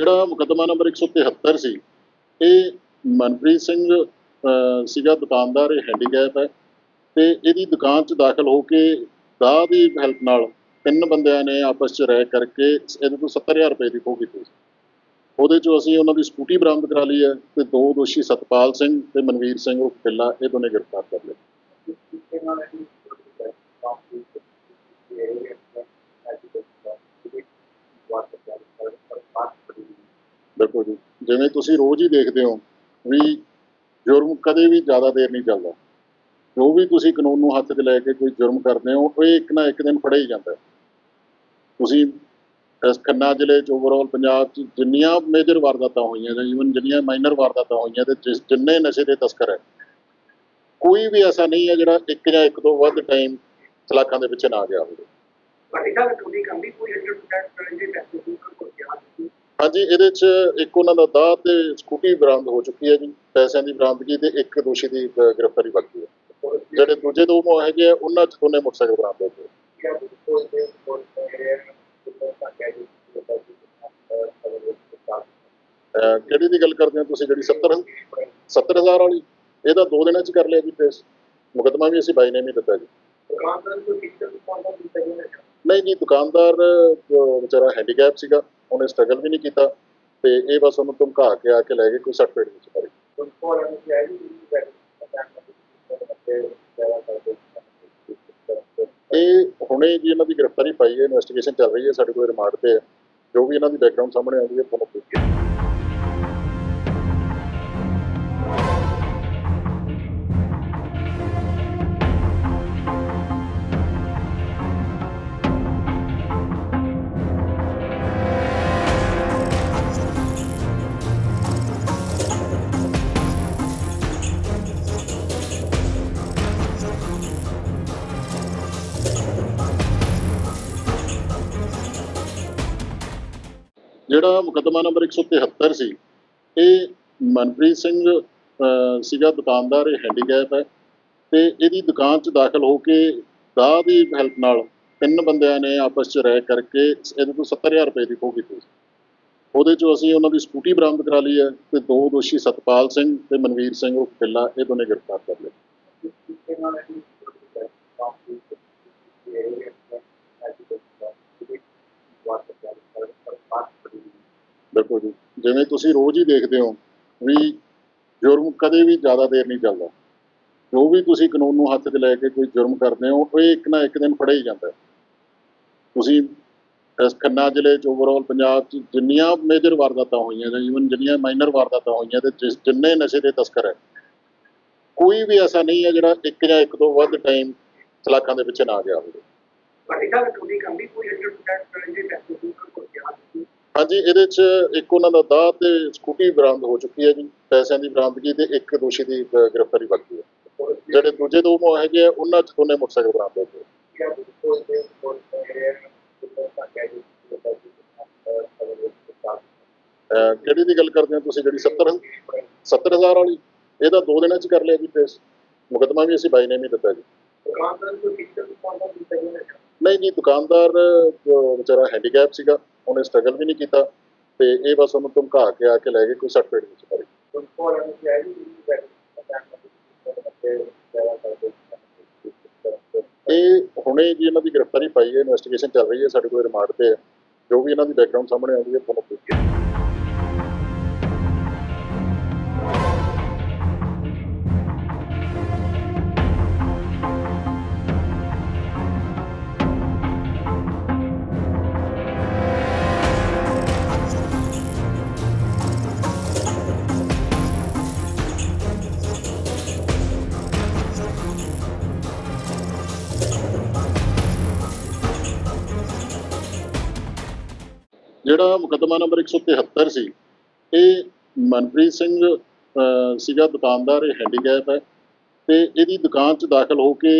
ਜਿਹੜਾ ਮੁਕੱਦਮਾ ਨੰਬਰ 173 ਸੀ ਇਹ ਮਨਪ੍ਰੀਤ ਸਿੰਘ ਸੀਗਾ ਦੁਕਾਨਦਾਰ, ਇਹ ਹੈਂਡੀਕੈਪ ਹੈ ਤੇ ਇਹਦੀ ਦੁਕਾਨ 'ਚ ਦਾਖਲ ਹੋ ਕੇ ਦਾ ਦੀ ਹੈਲਪ ਨਾਲ ਤਿੰਨ ਬੰਦਿਆਂ ਨੇ ਆਪਸ 'ਚ ਰਹਿ ਕਰਕੇ ਇਹਦੇ ਤੋਂ 70000 ਰੁਪਏ ਦੀ ਖੋਹ ਕੀਤੀ ਸੀ। ਉਹਦੇ 'ਚੋਂ ਅਸੀਂ ਉਹਨਾਂ ਦੀ ਸਕੂਟੀ ਬਰਾਮਦ ਕਰਾ ਲਈ ਹੈ ਤੇ ਦੋ ਦੋਸ਼ੀ ਸਤਪਾਲ ਸਿੰਘ ਤੇ ਮਨਵੀਰ ਸਿੰਘ ਉਹ ਪਿੱਲਾ ਇਹ ਦੋਨੇ ਗ੍ਰਿਫਤਾਰ ਕਰ ਲਏ ਬਿਲਕੁਲ ਜੀ ਜਿਵੇਂ ਤੁਸੀਂ ਰੋਜ਼ ਹੀ ਦੇਖਦੇ ਹੋ ਵੀ ਜੁਰਮ ਕਦੇ ਵੀ ਜ਼ਿਆਦਾ ਦੇਰ ਨਹੀਂ ਚੱਲਦਾ। ਜੋ ਵੀ ਤੁਸੀਂ ਕਾਨੂੰਨ ਨੂੰ ਹੱਥ 'ਚ ਲੈ ਕੇ ਕੋਈ ਜੁਰਮ ਕਰਦੇ ਹੋ, ਉਹ ਇੱਕ ਨਾ ਇੱਕ ਦਿਨ ਫੜਿਆ ਹੀ ਜਾਂਦਾ। ਤੁਸੀਂ ਇਸ ਖੰਨਾ ਜ਼ਿਲ੍ਹੇ 'ਚ ਓਵਰਆਲ ਪੰਜਾਬ 'ਚ ਜਿੰਨੀਆਂ ਮੇਜਰ ਵਾਰਦਾਤਾਂ ਹੋਈਆਂ ਜਾਂ ਈਵਨ ਜਿੰਨੀਆਂ ਮਾਈਨਰ ਵਾਰਦਾਤਾਂ ਹੋਈਆਂ ਤੇ ਜਿਸ ਜਿੰਨੇ ਨਸ਼ੇ ਦੇ ਤਸਕਰ ਹੈ, ਕੋਈ ਵੀ ਐਸਾ ਨਹੀਂ ਹੈ ਜਿਹੜਾ ਇੱਕ ਜਾਂ ਇੱਕ ਤੋਂ ਵੱਧ ਟਾਈਮ ਤਲਾਕਾਂ ਦੇ ਪਿੱਛੇ ਨਾ ਗਿਆ ਹੋਵੇ। ਤੁਹਾਡੀ ਗੱਲ ਤੁਹਾਡੀ ਕੰਮ ਵੀ ਕੋਈ 100% ਕਰਨ ਦੇ ਪੈਸੇ ਦੀ ਕੋਈ ਕਿਹਾ ਨਹੀਂ ਹਾਂਜੀ ਇਹਦੇ 'ਚ ਇੱਕ ਉਹਨਾਂ ਦਾ ਦਾਅ ਤੇ ਸਕੂਟੀ ਬਰਾਮਦ ਹੋ ਚੁੱਕੀ ਹੈ ਜੀ ਪੈਸਿਆਂ ਦੀ ਬਰਾਮਦਗੀ ਤੇ ਇੱਕ ਦੋਸ਼ੀ ਦੀ ਅ, ਗ੍ਰਿਫਤਾਰੀ ਬਾਕੀ ਹੈ। ਜਿਹੜੇ ਦੂਜੇ ਦੋ ਮੋ ਹੈਗੇ ਆ ਉਹਨਾਂ 'ਚ ਦੋਨੇ ਮੋਟਰਸਾਈਕਲ ਬਰਾਮਦ ਹੋ ਗਏ। ਅ, ਕਿਹੜੀ ਦੀ ਗੱਲ ਕਰਦੇ ਹੋ ਤੁਸੀਂ ਜਿਹੜੀ 70 70000 ਵਾਲੀ? ਇਹਦਾ ਦੋ ਦਿਨਾਂ 'ਚ ਕਰ ਲਿਆ ਜੀ ਕੇਸ। ਮੁਕੱਦਮਾ ਵੀ ਅਸੀਂ ਬਾਈ ਨੇ ਵੀ ਦਿੱਤਾ ਜੀ। ਨਹੀਂ ਜੀ ਦੁਕਾਨਦਾਰ ਅ, ਵਿਚਾਰਾ ਹੈਂਡੀਕੈਪ ਸੀਗਾ। ਉਹਨੇ ਸਟਰਗਲ ਵੀ ਨਹੀਂ ਕੀਤਾ ਤੇ ਇਹ ਬਸ ਉਹਨੂੰ ਧਮਕਾ ਕੇ ਆ ਕੇ ਲੈ ਗਏ ਕੋਈ ਸਰਟੀਫਿਕੇਟ ਵਿੱਚ ਪੜੀ ਇਹ ਹੁਣੇ ਜੀ ਇਹਨਾਂ ਦੀ ਗ੍ਰਿਫਤਾਰੀ ਪਾਈ ਹੈ ਇਨਵੈਸਟੀਗੇਸ਼ਨ ਚੱਲ ਰਹੀ ਹੈ, ਸਾਡੇ ਕੋਲ ਰਿਮਾਂਡ ਤੇ ਹੈ। ਜੋ ਵੀ ਇਹਨਾਂ ਦੀ ਬੈਕਗ੍ਰਾਉਂਡ ਸਾਹਮਣੇ ਆਉਂਦੀ ਹੈ, ਤੁਹਾਨੂੰ ਪੁੱਛ ਕੇ। ਜਿਹੜਾ ਮੁਕੱਦਮਾ ਨੰਬਰ 173 ਸੀ ਇਹ ਮਨਪ੍ਰੀਤ ਸਿੰਘ ਸੀਗਾ ਦੁਕਾਨਦਾਰ ਇਹ ਹੈਂਡੀਕੈਪ ਹੈ ਤੇ ਇਹਦੀ ਦੁਕਾਨ 'ਚ ਦਾਖਲ ਹੋ ਕੇ ਦਾਹ ਦੀ ਹੈਲਪ ਨਾਲ ਤਿੰਨ ਬੰਦਿਆਂ ਨੇ ਆਪਸ 'ਚ ਰਹਿ ਕਰਕੇ ਇਹਦੇ ਤੋਂ 70000 ਰੁਪਏ ਦੀ ਖੋਹ ਕੀਤੀ ਸੀ ਉਹਦੇ 'ਚੋਂ ਅਸੀਂ ਉਹਨਾਂ ਦੀ ਸਕੂਟੀ ਬਰਾਮਦ ਕਰਾ ਲਈ ਹੈ ਤੇ ਦੋ ਦੋਸ਼ੀ ਸਤਪਾਲ ਸਿੰਘ ਤੇ ਮਨਵੀਰ ਸਿੰਘ ਉਹ ਪਿੱਲਾ ਇਹ ਦੋਨੇ ਗ੍ਰਿਫਤਾਰ ਕਰ ਲਏ ਬਿਲਕੁਲ ਜੀ, ਜਿਵੇਂ ਤੁਸੀਂ ਰੋਜ਼ ਹੀ ਦੇਖਦੇ ਹੋ ਵੀ ਜੁਰਮ ਕਦੇ ਵੀ ਜ਼ਿਆਦਾ ਦੇਰ ਨਹੀਂ ਚੱਲਦਾ। ਜੋ ਵੀ ਤੁਸੀਂ ਕਾਨੂੰਨ ਨੂੰ ਹੱਥ 'ਚ ਲੈ ਕੇ ਕੋਈ ਜੁਰਮ ਕਰਦੇ ਹੋ, ਉਹ ਇੱਕ ਨਾ ਇੱਕ ਦਿਨ ਫੜਿਆ ਹੀ ਜਾਂਦਾ ਤੁਸੀਂ ਇਸ ਖੰਨਾ ਜ਼ਿਲ੍ਹੇ 'ਚ ਓਵਰਆਲ ਪੰਜਾਬ 'ਚ ਜਿੰਨੀਆਂ ਮੇਜਰ ਵਾਰਦਾਤਾਂ ਹੋਈਆਂ ਜਾਂ ਈਵਨ ਜਿੰਨੀਆਂ ਮਾਈਨਰ ਵਾਰਦਾਤਾਂ ਹੋਈਆਂ ਤੇ ਜਿਸ ਜਿੰਨੇ ਨਸ਼ੇ ਦੇ ਤਸਕਰ ਹੈ, ਕੋਈ ਵੀ ਐਸਾ ਨਹੀਂ ਹੈ ਜਿਹੜਾ ਇੱਕ ਜਾਂ ਇੱਕ ਤੋਂ ਵੱਧ ਟਾਈਮ ਤਲਾਕਾਂ ਦੇ ਵਿੱਚ ਨਾ ਗਿਆ ਹੋਵੇ। ਤੁਹਾਡੇ ਨਾਲ ਤੁਹਾਡੀ ਕੰਮ ਵੀ ਕੋਈ 100% ਕਰਨ ਪੈਸੇ ਦੂਰ ਕਰ ਗਿਆ ਸੀ ਹਾਂਜੀ ਇਹਦੇ 'ਚ ਇੱਕ ਉਹਨਾਂ ਦਾ ਦਾਅ ਤੇ ਸਕੂਟੀ ਬਰਾਮਦ ਹੋ ਚੁੱਕੀ ਹੈ ਜੀ ਪੈਸਿਆਂ ਦੀ ਬਰਾਮਦਗੀ ਤੇ ਇੱਕ ਦੋਸ਼ੀ ਦੀ ਅ, ਗ੍ਰਿਫਤਾਰੀ ਬਾਕੀ ਹੈ। ਜਿਹੜੇ ਦੂਜੇ ਦੋ ਮੋ ਹੈਗੇ ਆ ਉਹਨਾਂ 'ਚ ਦੋਨੇ ਮੋਟਰਸਾਈਕਲ ਬਰਾਮਦ ਹੋ ਗਏ। ਕਿਆ ਤਾਂ ਕਿਹੜੀ ਦੀ ਗੱਲ ਕਰਦੇ ਹੋ ਤੁਸੀਂ ਜਿਹੜੀ 70 70000 ਵਾਲੀ? ਇਹਦਾ ਦੋ ਦਿਨਾਂ 'ਚ ਕਰ ਲਿਆ ਜੀ ਪੇਸ਼। ਮੁਕੱਦਮਾ ਵੀ ਅਸੀਂ ਬਾਈ ਨੇ ਵੀ ਦਿੱਤਾ ਜੀ। ਨਹੀਂ ਜੀ ਦੁਕਾਨਦਾਰ ਵਿਚਾਰਾ ਹੈਂਡੀਕੈਪ ਸੀਗਾ ਉਹਨੇ ਸਟਰਗਲ ਵੀ ਨਹੀਂ ਕੀਤਾ ਤੇ ਇਹ ਬਸ ਉਹਨੂੰ ਧਮਕਾ ਕੇ ਆ ਕੇ ਲੈ ਗਏ ਕੋਈ ਸੱਟ ਪੇਟ ਵਿੱਚ ਜੀ ਇਹ ਹੁਣੇ ਜੀ ਇਹਨਾਂ ਦੀ ਗ੍ਰਿਫਤਾਰੀ ਪਾਈ ਹੈ ਇਨਵੈਸਟੀਗੇਸ਼ਨ ਚੱਲ ਰਹੀ ਹੈ ਸਾਡੇ ਕੋਲ ਰਿਮਾਂਡ ਤੇ ਹੈ। ਜੋ ਵੀ ਇਹਨਾਂ ਦੀ ਬੈਕਗ੍ਰਾਉਂਡ ਸਾਹਮਣੇ ਆਉਂਦੀ ਹੈ ਤੁਹਾਨੂੰ ਜਿਹੜਾ ਮੁਕੱਦਮਾ ਨੰਬਰ 173 ਸੀ ਇਹ ਮਨਪ੍ਰੀਤ ਸਿੰਘ ਸੀਗਾ ਦੁਕਾਨਦਾਰ, ਇਹ ਹੈਂਡੀਕੈਪ ਹੈ ਤੇ ਇਹਦੀ ਦੁਕਾਨ 'ਚ ਦਾਖਲ ਹੋ ਕੇ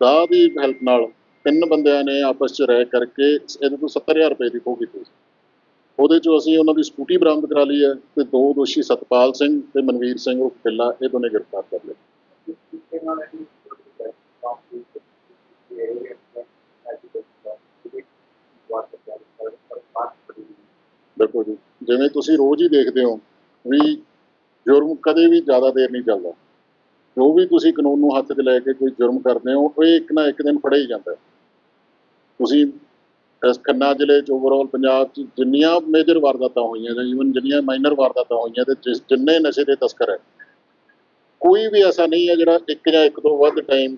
ਦਾ ਦੀ ਹੈਲਪ ਨਾਲ ਤਿੰਨ ਬੰਦਿਆਂ ਨੇ ਆਪਸ 'ਚ ਰਹਿ ਕਰਕੇ ਇਹਦੇ ਤੋਂ 70000 ਰੁਪਏ ਦੀ ਖੋਹ ਕੀਤੀ ਸੀ। ਉਹਦੇ 'ਚੋਂ ਅਸੀਂ ਉਹਨਾਂ ਦੀ ਸਕੂਟੀ ਬਰਾਮਦ ਕਰਾ ਲਈ ਹੈ ਤੇ ਦੋ ਦੋਸ਼ੀ ਸਤਪਾਲ ਸਿੰਘ ਤੇ ਮਨਵੀਰ ਸਿੰਘ ਉਹ ਪਿੱਲਾ ਇਹ ਦੋਨੇ ਗ੍ਰਿਫਤਾਰ ਕਰ ਲਏ। ਬਿਲਕੁਲ ਜੀ। ਜਿਵੇਂ ਤੁਸੀਂ ਰੋਜ਼ ਹੀ ਦੇਖਦੇ ਹੋ ਵੀ ਜੁਰਮ ਕਦੇ ਵੀ ਜ਼ਿਆਦਾ ਦੇਰ ਨਹੀਂ ਚੱਲਦਾ। ਜੋ ਵੀ ਤੁਸੀਂ ਕਾਨੂੰਨ ਨੂੰ ਹੱਥ 'ਚ ਲੈ ਕੇ ਕੋਈ ਜੁਰਮ ਕਰਦੇ ਹੋ, ਉਹ ਇੱਕ ਨਾ ਇੱਕ ਦਿਨ ਫੜਿਆ ਹੀ ਜਾਂਦਾ। ਤੁਸੀਂ ਇਸ ਖੰਨਾ ਜ਼ਿਲ੍ਹੇ 'ਚ ਓਵਰਆਲ ਪੰਜਾਬ 'ਚ ਜਿੰਨੀਆਂ ਮੇਜਰ ਵਾਰਦਾਤਾਂ ਹੋਈਆਂ ਜਾਂ ਈਵਨ ਜਿੰਨੀਆਂ ਮਾਈਨਰ ਵਾਰਦਾਤਾਂ ਹੋਈਆਂ ਤੇ ਜਿਸ ਜਿੰਨੇ ਨਸ਼ੇ ਦੇ ਤਸਕਰ ਹੈ, ਕੋਈ ਵੀ ਐਸਾ ਨਹੀਂ ਹੈ ਜਿਹੜਾ ਇੱਕ ਜਾਂ ਇੱਕ ਤੋਂ ਵੱਧ ਟਾਈਮ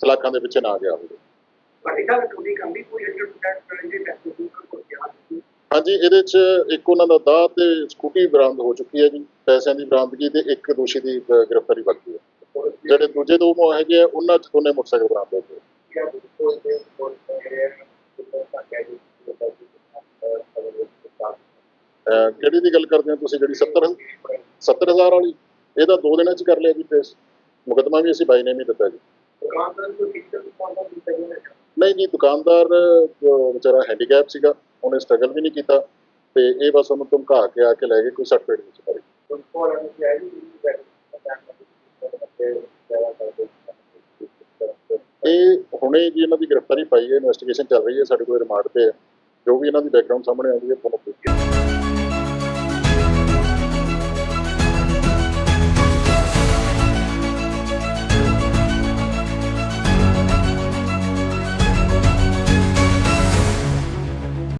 ਤਲਾਕਾਂ ਦੇ ਪਿੱਛੇ ਨਾ ਗਿਆ ਹੋਵੇ। ਤੁਹਾਡੇ ਨਾਲ ਤੁਹਾਡੀ ਕੰਮ ਵੀ ਕੋਈ 100% ਕਰਨ ਪੈਸੇ ਦੂਰ ਕਰ ਗਿਆ ਹਾਂਜੀ ਇਹਦੇ 'ਚ ਇੱਕ ਉਹਨਾਂ ਦਾ ਦਾਅ ਤੇ ਸਕੂਟੀ ਬਰਾਮਦ ਹੋ ਚੁੱਕੀ ਹੈ ਜੀ ਪੈਸਿਆਂ ਦੀ ਬਰਾਮਦਗੀ ਤੇ ਇੱਕ ਦੋਸ਼ੀ ਦੀ ਅ, ਗ੍ਰਿਫਤਾਰੀ ਬਾਕੀ ਹੈ। ਜਿਹੜੇ ਦੂਜੇ ਦੋ ਮੋ ਹੈਗੇ ਆ ਉਹਨਾਂ 'ਚ ਦੋਨੇ ਮੋਟਰਸਾਈਕਲ ਬਰਾਮਦ ਹੋ ਗਏ। ਕਿਹੜੀ ਦੀ ਗੱਲ ਕਰਦੇ ਹੋ ਤੁਸੀਂ ਜਿਹੜੀ 70 70000 ਵਾਲੀ? ਇਹਦਾ ਦੋ ਦਿਨਾਂ 'ਚ ਕਰ ਲਿਆ ਜੀ ਪੇਸ਼ ਮੁਕੱਦਮਾ ਵੀ ਅਸੀਂ ਬਾਈ ਨੇ ਨਹੀਂ ਦਿੱਤਾ ਜੀ। ਨਹੀਂ ਜੀ ਦੁਕਾਨਦਾਰ ਵਿਚਾਰਾ ਹੈਂਡੀਕੈਪ ਸੀਗਾ। ਉਹਨੇ ਸਟਰਗਲ ਵੀ ਨਹੀਂ ਕੀਤਾ ਤੇ ਇਹ ਬਸ ਉਹਨੂੰ ਧਮਕਾ ਕੇ ਆ ਕੇ ਲੈ ਗਏ ਕੋਈ ਸੱਟ ਪੇਟ ਵਿੱਚ ਕਰੀ ਇਹ ਹੁਣੇ ਜੀ ਇਹਨਾਂ ਦੀ ਗ੍ਰਿਫਤਾਰੀ ਪਾਈ ਹੈ ਇਨਵੈਸਟੀਗੇਸ਼ਨ ਚੱਲ ਰਹੀ ਹੈ, ਸਾਡੇ ਕੋਲ ਰਿਮਾਂਡ ਤੇ ਹੈ ਜੋ ਵੀ ਇਹਨਾਂ ਦੀ ਬੈਕਗ੍ਰਾਉਂਡ ਸਾਹਮਣੇ ਆਉਂਦੀ ਹੈ, ਤੁਹਾਨੂੰ ਦੱਸਾਂਗੇ।